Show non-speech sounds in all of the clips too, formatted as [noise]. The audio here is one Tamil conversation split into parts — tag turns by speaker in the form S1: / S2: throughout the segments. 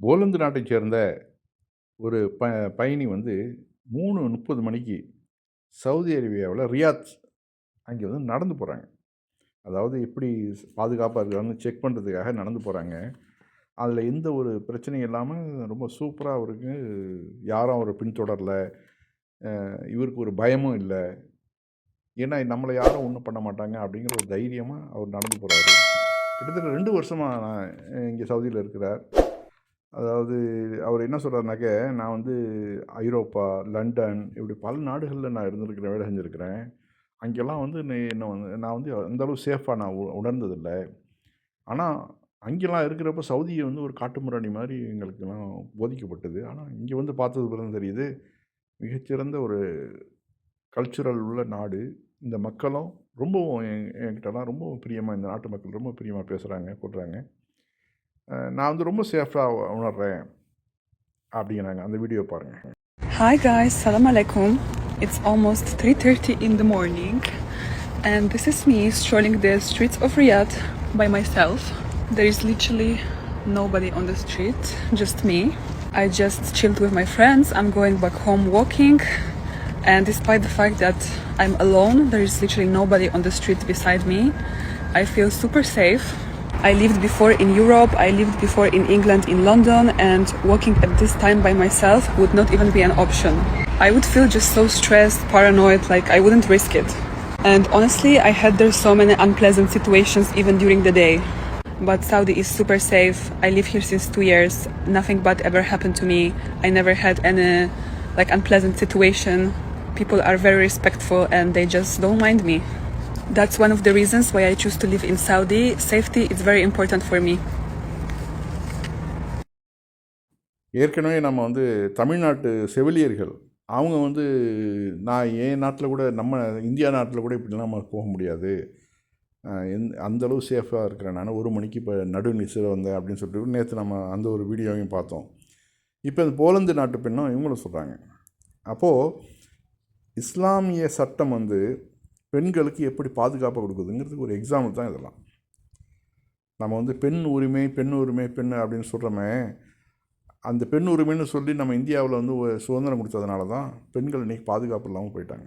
S1: போலந்து நாட்டைச் சேர்ந்த ஒரு ப பயணி வந்து மூணு முப்பது மணிக்கு சவுதி அரேபியாவில் ரியாத் அங்கே வந்து நடந்து போகிறாங்க அதாவது எப்படி பாதுகாப்பாக இருக்கான்னு செக் பண்ணுறதுக்காக நடந்து போகிறாங்க அதில் எந்த ஒரு பிரச்சனையும் இல்லாமல் ரொம்ப சூப்பராக அவருக்கு யாரும் அவரை பின்தொடரலை. இவருக்கு ஒரு பயமும் இல்லை. ஏன்னா நம்மளை யாரும் ஒன்றும் பண்ண மாட்டாங்க அப்படிங்கிற ஒரு தைரியமாக அவர் நடந்து போகிறாரு கிட்டத்தட்ட ரெண்டு வருஷமாக நான் இங்கே சவுதியில் இருக்கிறார். அதாவது அவர் என்ன சொல்கிறாருனாக்க நான் வந்து ஐரோப்பா லண்டன் இப்படி பல நாடுகளில் நான் இருந்திருக்கிறேன் வேலை செஞ்சுருக்கிறேன். அங்கெல்லாம் வந்து நீ- என்ன வந்து நான் வந்து அந்த அளவு சேஃபாக நான் உ- உணர்ந்ததில்லை. ஆனால் அங்கெல்லாம் இருக்கிறப்ப சவுதியை வந்து ஒரு காட்டுமிராணி மாதிரி எங்களுக்கெல்லாம் போதிக்கப்பட்டது. ஆனால் இங்கே வந்து பார்த்தது பிறகு தெரியுது மிகச்சிறந்த ஒரு கல்ச்சுரல் உள்ள நாடு. இந்த மக்களும் ரொம்பவும் என் என்கிட்டலாம் ரொம்ப பிரியமாக இந்த நாட்டு மக்கள் ரொம்ப பிரியமாக பேசுகிறாங்க கொள்கிறாங்க நான் வந்து ரொம்ப சேஃபாக உணர்றேன் அப்படிங்கிறாங்க அந்த வீடியோ பாருங்கள்
S2: Hi guys, salam alaikum. It's almost 3:30 in the morning and this is me strolling the streets of Riyadh by myself. There is literally nobody on the street, just me. I just chilled with my friends. I'm going back home walking and despite the fact that I'm alone, there is literally nobody on the street beside me. I feel super safe. I lived before in Europe, I lived before in England, in London, and walking at this time by myself would not even be an option. I would feel just so stressed, paranoid, like I wouldn't risk it. And honestly, I had there so many unpleasant situations even during the day. But Saudi is super safe. I live here since two years. Nothing bad ever happened to me. I never had any like unpleasant situation. People are very respectful and they just don't mind me. That's one of the reasons why I choose to live in Saudi. Safety is very important for me.
S1: ஏற்கனவே நம்ம வந்து தமிழ்நாட்டு செவிலியர்கள் அவங்க வந்து நான் என் நாட்டில் கூட நம்ம இந்தியா நாட்டில் கூட இப்படிலாம் நம்ம போக முடியாது எந் அந்தளவு சேஃபாக இருக்கிறேன் நான் ஒரு மணிக்கு இப்போ நடு நிசில் வந்தேன் அப்படின்னு சொல்லிட்டு நேற்று நம்ம அந்த ஒரு வீடியோவையும் பார்த்தோம் இப்போ இந்த போலந்து நாட்டு பெண்ணும் இவங்களும் சொல்கிறாங்க அப்போது இஸ்லாமிய சட்டம் வந்து பெண்களுக்கு எப்படி பாதுகாப்பு கொடுக்குதுங்கிறதுக்கு ஒரு எக்ஸாம்பிள் தான் இதெல்லாம். நம்ம வந்து பெண் உரிமை பெண் உரிமை பெண் அப்படின்னு சொல்கிறோமே அந்த பெண் உரிமைன்னு சொல்லி நம்ம இந்தியாவில் வந்து சுதந்திரம் கொடுத்ததுனால தான் பெண்கள் இன்றைக்கி பாதுகாப்பு இல்லாமல் போயிட்டாங்க.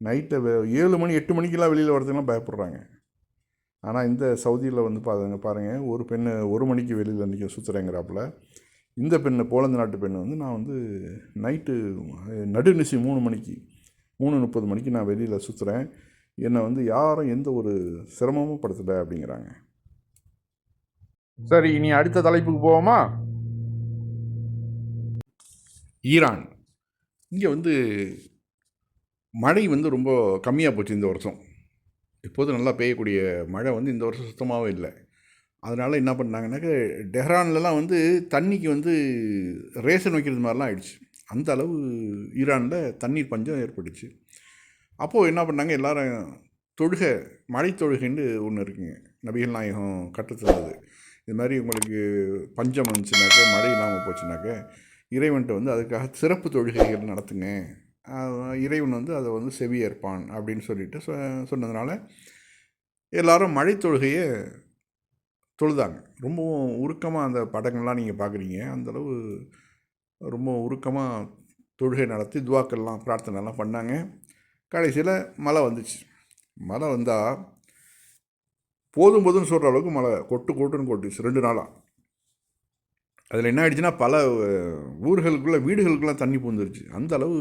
S1: நைட்டை ஏழு மணி எட்டு மணிக்கெல்லாம் வெளியில் வரதுக்கெல்லாம் பயப்படுறாங்க. ஆனால் இந்த சவுதியில் வந்து பாருங்க பாருங்கள் ஒரு பெண் ஒரு மணிக்கு வெளியில் நிற்க சுற்றுறேங்கிறாப்புல இந்த பெண்ணு போலந்து நாட்டு பெண் வந்து நான் வந்து நைட்டு நடுநிசி மூணு மணிக்கு மூணு முப்பது மணிக்கு நான் வெளியில் சுற்றுறேன் என்னை வந்து யாரும் எந்த ஒரு சிரமமும் படுத்தலை அப்படிங்கிறாங்க. சரி இனி அடுத்த தலைப்புக்கு போவோமா? ஈரான். இங்கே வந்து மழை வந்து ரொம்ப கம்மியாக போச்சு இந்த வருஷம். எப்போதும் நல்லா பெய்யக்கூடிய மழை வந்து இந்த வருஷம் சுத்தமாகவே இல்லை. அதனால் என்ன பண்ணாங்கன்னாக்க டெஹ்ரான்லலாம் வந்து தண்ணிக்கு வந்து ரேஷன் வைக்கிறது மாதிரிலாம் ஆயிடுச்சு. அந்த அளவு ஈரானில் தண்ணீர் பஞ்சம் ஏற்பட்டுச்சு. அப்போது என்ன பண்ணாங்க? எல்லாரும் தொழுகை மழை தொழுகைன்னு ஒன்று இருக்குங்க. நபிகள் நாயகம் கற்றுத்தந்தது இது மாதிரி உங்களுக்கு பஞ்சம் வந்துச்சுனாக்க மழை இல்லாமல் போச்சுனாக்க இறைவன்கிட்ட வந்து அதுக்காக சிறப்பு தொழுகைகள் நடத்துங்க. இறைவன் வந்து அதை வந்து செவியேற்பான் அப்படின்னு சொல்லிட்டு சொ சொன்னதுனால எல்லாரும் மழை தொழுகையை தொழுதாங்க. ரொம்பவும் உருக்கமாக அந்த படங்கள்லாம் நீங்கள் பார்க்குறீங்க அந்தளவு ரொம்ப உருக்கமாக தொழுகை நடத்தி துவாக்கள்லாம் பிரார்த்தனைலாம் பண்ணாங்க. கடைசியில் மழை வந்துச்சு. மழை வந்தால் போதும் போதும்னு சொல்கிற அளவுக்கு மழை கொட்டு கொட்டுன்னு கொட்டுச்சு ரெண்டு நாளாக அதில் என்ன ஆயிடுச்சுன்னா பல ஊர்களுக்குள்ளே வீடுகளுக்குலாம் தண்ணி பூந்துருச்சு அந்த அளவு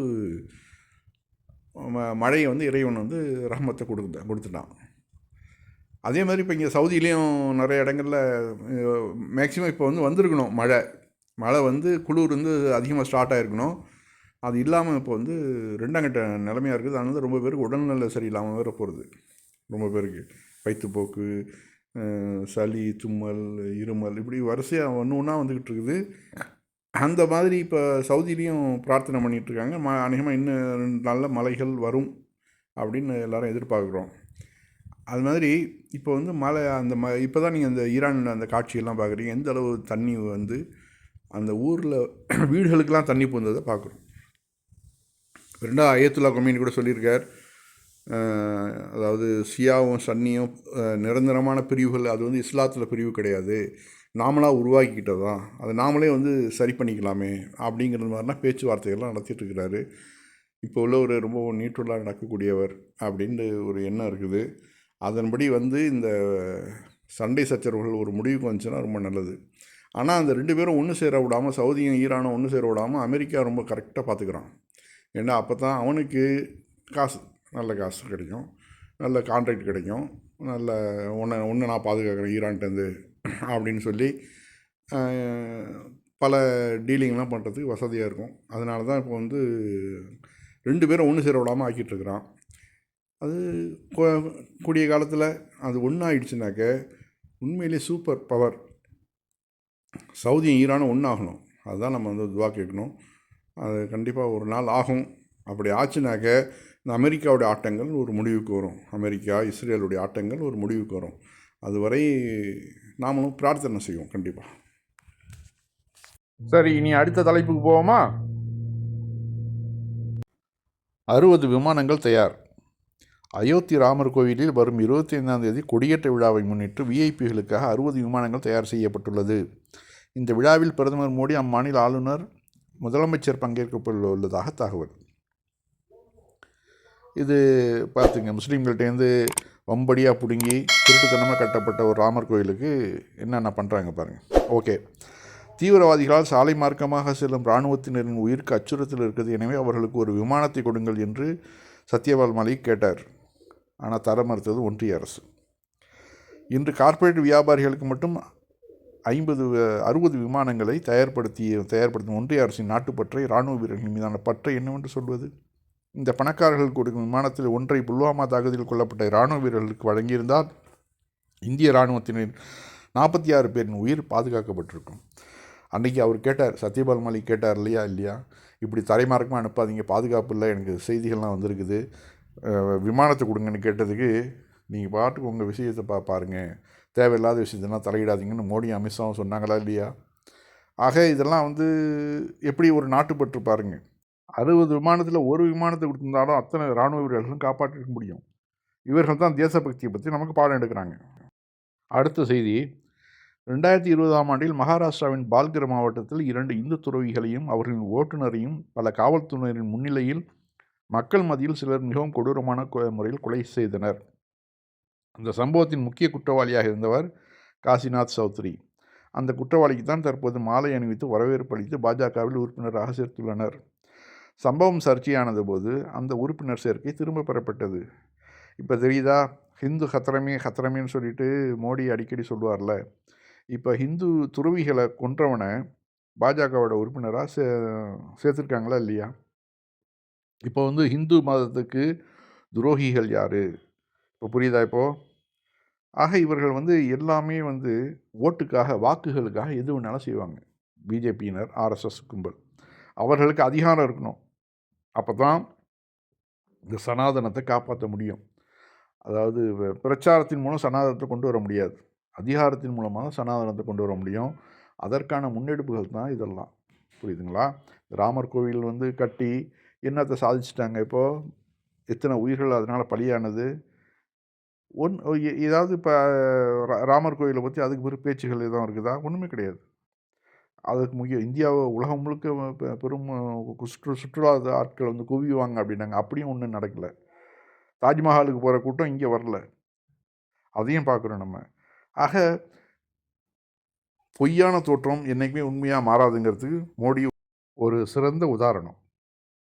S1: ம- மழையை வந்து இறைவன் வந்து ரஹமத்தை கொடுத்த கொடுத்துட்டான். அதே மாதிரி இப்போ இங்கே சவுதியிலையும் நிறைய இடங்களில் மேக்ஸிமம் இப்போ வந்து வந்திருக்கணும் மழை. மழை வந்து குளிர் வந்து அதிகமாக ஸ்டார்ட் ஆகிருக்கணும் அது இல்லாமல் இப்போ வந்து ரெண்டாங்கட்ட நிலைமையாக இருக்குது. அதனால ரொம்ப பேருக்கு உடல்நிலை சரியில்லாமல் வேற போகிறது ரொம்ப பேருக்கு வயிற்றுப்போக்கு சளி தும்மல் இருமல் இப்படி வரிசையாக ஒன்று ஒன்றா வந்துக்கிட்டு இருக்குது. அந்த மாதிரி இப்போ சவுதியிலையும் பிரார்த்தனை பண்ணிகிட்ருக்காங்க ம அநேகமாக இன்னும் ரெண்டு நாளில் மலைகள் வரும் அப்படின்னு எல்லாரும் எதிர்பார்க்குறோம். அது மாதிரி இப்போ வந்து மழை அந்த ம இப்போ தான் நீங்கள் அந்த ஈரானில் அந்த காட்சியெல்லாம் பார்க்குறீங்க எந்த அளவு தண்ணி வந்து அந்த ஊரில் [clears throat] வீடுகளுக்கெல்லாம் தண்ணி பூந்ததை பார்க்குறோம் ரெண்டா அயத்துல்லா கொமீன் கூட சொல்லியிருக்கார். அதாவது சியாவும் சன்னியும் நிரந்தரமான பிரிவுகள் அது வந்து இஸ்லாத்தில் பிரிவு கிடையாது. நாமளாக உருவாக்கிக்கிட்டது தான் அதை நாமளே வந்து சரி பண்ணிக்கலாமே அப்படிங்கிற மாதிரிலாம் பேச்சுவார்த்தைகள்லாம் நடத்திட்டு இருக்கிறாரு இப்போ உள்ள ஒரு ரொம்ப நீட்டுள்ளாக நடக்கக்கூடியவர் அப்படின்ற ஒரு எண்ணம் இருக்குது. அதன்படி வந்து இந்த சண்டை சச்சரவுகள் ஒரு முடிவுக்கு வந்துச்சுன்னா ரொம்ப நல்லது. ஆனால் அந்த ரெண்டு பேரும் ஒன்று சேர விடாமல் சவுதியும் ஈரானும் ஒன்று சேர விடாமல் அமெரிக்கா ரொம்ப கரெக்டாக பார்த்துக்கிறான். ஏன்னா அப்போ தான் அவனுக்கு காசு நல்ல காசு கிடைக்கும். நல்ல கான்ட்ராக்ட் கிடைக்கும். நல்ல ஒன்று ஒன்று நான் பாதுகாக்கிறேன் ஈரான்ட்டேருந்து அப்படின்னு சொல்லி பல டீலிங்லாம் பண்ணுறதுக்கு வசதியாக இருக்கும். அதனால தான் இப்போ வந்து ரெண்டு பேரும் ஒன்று சேர விடாமல் ஆக்கிட்டு இருக்கிறான். அது கூடிய காலத்தில் அது ஒன்றாயிடுச்சுனாக்க உண்மையிலே சூப்பர் பவர் சவுதியும் ஈரானும் ஒன்றாகணும் அதுதான் நம்ம வந்து துவா கேட்கணும். அது கண்டிப்பாக ஒரு நாள் ஆகும். அப்படி ஆச்சுனாக்க இந்த அமெரிக்காவுடைய ஆட்டங்கள் ஒரு முடிவுக்கு வரும். அமெரிக்கா இஸ்ரேலுடைய ஆட்டங்கள் ஒரு முடிவுக்கு வரும். அதுவரை நாமளும் பிரார்த்தனை செய்வோம் கண்டிப்பாக சரி இனி அடுத்த தலைப்புக்கு போவோமா? அறுபது விமானங்கள் தயார். அயோத்தி ராமர் கோவிலில் வரும் இருபத்தி ஐந்தாம் தேதி கொடியேற்ற விழாவை முன்னிட்டு விஐபிகளுக்காக அறுபது விமானங்கள் தயார் செய்யப்பட்டுள்ளது. இந்த விழாவில் பிரதமர் மோடி அம்மாநில ஆளுநர் முதலமைச்சர் பங்கேற்கப்பட்டுள்ளதாக உள்ளதாக தகவல். இது பார்த்துங்க முஸ்லீம்கள்ட்டேருந்து வம்படியாக பிடுங்கி திருட்டுத்தனமாக கட்டப்பட்ட ஒரு ராமர் கோயிலுக்கு என்னென்ன பண்ணுறாங்க பாருங்கள் ஓகே. தீவிரவாதிகளால் சாலை மார்க்கமாக செல்லும் இராணுவத்தினரின் உயிருக்கு அச்சுறுத்தல் இருக்குது. எனவே அவர்களுக்கு ஒரு விமானத்தை கொடுங்கள் என்று சத்யபால் மாலிக் கேட்டார். ஆனால் தர மறுத்தது ஒன்றிய அரசு. இன்று கார்ப்பரேட் வியாபாரிகளுக்கு மட்டும் ஐம்பது அறுபது விமானங்களை தயார்படுத்திய தயார்படுத்தும் ஒன்றிய அரசின் நாட்டுப்பற்றை இராணுவ வீரர்கள் மீதான பற்றை என்னவென்று சொல்வது? இந்த பணக்காரர்கள் கொடுக்கும் விமானத்தில் ஒன்றை புல்வாமா தாக்குதலில் கொல்லப்பட்ட இராணுவ வீரர்களுக்கு வழங்கியிருந்தால் இந்திய இராணுவத்தினர் நாற்பத்தி ஆறு பேரின் உயிர் பாதுகாக்கப்பட்டிருக்கும். அன்றைக்கி அவர் கேட்டார் சத்யபால் மாலிக் கேட்டார் இல்லையா இல்லையா? இப்படி தரைமார்க்கமாக அனுப்பாதீங்க பாதுகாப்பு இல்லை எனக்கு செய்திகள்லாம் வந்திருக்குது. விமானத்தை கொடுங்கன்னு கேட்டதுக்கு நீங்கள் பாட்டுக்கு உங்கள் விஷயத்தை பா பாருங்கள் தேவையில்லாத விஷயத்தெல்லாம் தலையிடாதீங்கன்னு மோடி அமித்ஷாவும் சொன்னாங்களா இல்லையா? ஆக இதெல்லாம் வந்து எப்படி ஒரு நாட்டுப்பற்று பாருங்கள் அறுபது விமானத்தில் ஒரு விமானத்தை கொடுத்துருந்தாலும் அத்தனை இராணுவ வீரர்களும் காப்பாற்றிருக்க முடியும். இவர்கள் தான் தேசபக்தியை பற்றி நமக்கு பாடம் எடுக்கிறாங்க. அடுத்த செய்தி. ரெண்டாயிரத்தி இருபதாம் ஆண்டில் மகாராஷ்டிராவின் பால்கர் மாவட்டத்தில் இரண்டு இந்து துறவிகளையும் அவர்களின் ஓட்டுநரையும் பல காவல்துறையினரின் முன்னிலையில் மக்கள் மத்தியில் சிலர் மிகவும் கொடூரமான கொ- முறையில் கொலை செய்தனர். அந்த சம்பவத்தின் முக்கிய குற்றவாளியாக இருந்தவர் காசிநாத் சௌத்ரி. அந்த குற்றவாளிக்கு தான் தற்போது மாலை அணிவித்து வரவேற்பு அளித்து பாஜகவில் உறுப்பினராக சேர்த்துள்ளனர். சம்பவம் சர்ச்சையானது போது அந்த உறுப்பினர் சேர்க்கை திரும்ப பெறப்பட்டது. இப்போ தெரியுதா? ஹிந்து ஹத்திரமே ஹத்திரமேன்னு சொல்லிட்டு மோடி அடிக்கடி சொல்லுவார்ல. இப்போ ஹிந்து துறவிகளை கொன்றவனை பாஜகவோட உறுப்பினராக சே சேர்த்துருக்காங்களா இல்லையா? இப்போ வந்து ஹிந்து மதத்துக்கு துரோகிகள் யார்? இப்போ புரியுதா இப்போது ஆக இவர்கள் வந்து எல்லாமே வந்து ஓட்டுக்காக வாக்குகளுக்காக எது வேணாலும் செய்வாங்க. பிஜேபியினர் ஆர்எஸ்எஸ் கும்பல். அவர்களுக்கு அதிகாரம் இருக்கணும். அப்போ தான் இந்த சனாதனத்தை காப்பாற்ற முடியும். அதாவது பிரச்சாரத்தின் மூலம் சனாதனத்தை கொண்டு வர முடியாது. அதிகாரத்தின் மூலமாக தான் சனாதனத்தை கொண்டு வர முடியும். அதற்கான முன்னெடுப்புகள் தான் இதெல்லாம். புரியுதுங்களா? ராமர் கோவில் வந்து கட்டி என்னத்தை சாதிச்சிட்டாங்க இப்போது எத்தனை உயிர்கள் அதனால் பலியானது? ஒன் ஏதாவது இப்போ ராமர் கோயிலை பற்றி அதுக்கு பிறகு பேச்சுகள் எதுவும் இருக்குதா? ஒன்றுமே கிடையாது. அதுக்கு முக்கியம் இந்தியாவை உலகம் முழுக்க பெரும் சுற்று சுற்றுலா ஆட்கள் வந்து குவிவாங்க அப்படின்னாங்க. அப்படியும் ஒன்றும் நடக்கலை. தாஜ்மஹாலுக்கு போகிற கூட்டம் இங்கே வரல. அதையும் பார்க்குறோம் நம்ம. ஆக பொய்யான தோற்றம் என்றைக்குமே உண்மையாக மாறாதுங்கிறதுக்கு மோடி ஒரு சிறந்த உதாரணம்.